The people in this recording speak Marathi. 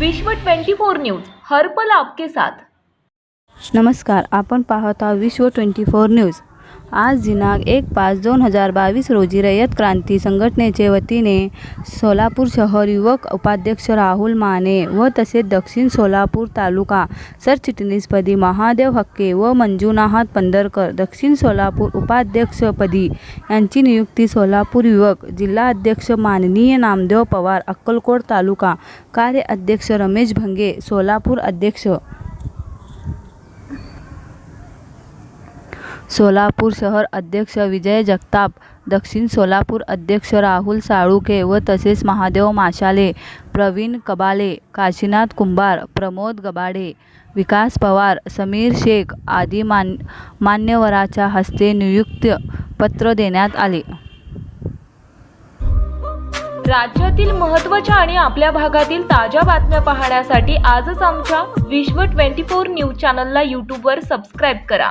विश्व 24 न्यूज हर्पल आपके साथ. नमस्कार आपण पाहत विश्व ट्वेंटी फोर न्यूज. आज दिनांक एक पाच दोन हजार बावीस रोजी रयत क्रांती संघटनेचे वतीने सोलापूर शहर युवक उपाध्यक्ष राहुल माने व तसेच दक्षिण सोलापूर तालुका सरचिटणीसपदी महादेव हक्के व मंजुनाथ पंढरकर दक्षिण सोलापूर उपाध्यक्षपदी यांची नियुक्ती सोलापूर युवक जिल्हा अध्यक्ष माननीय नामदेव पवार अक्कलकोट तालुका कार्य अध्यक्ष रमेश भंगे सोलापूर अध्यक्ष सोलापूर शहर अध्यक्ष विजय जगताप दक्षिण सोलापूर अध्यक्ष राहुल साळुके व तसेच महादेव माशाले प्रवीण कबाले काशीनाथ कुंभार प्रमोद गबाडे विकास पवार समीर शेख आदी मान मान्यवराच्या हस्ते नियुक्त पत्र देण्यात आले. राज्यातील महत्त्वाच्या आणि आपल्या भागातील ताज्या बातम्या पाहण्यासाठी आजच आमच्या विश्व 24 न्यूज चॅनलला यूट्यूबवर सबस्क्राईब करा.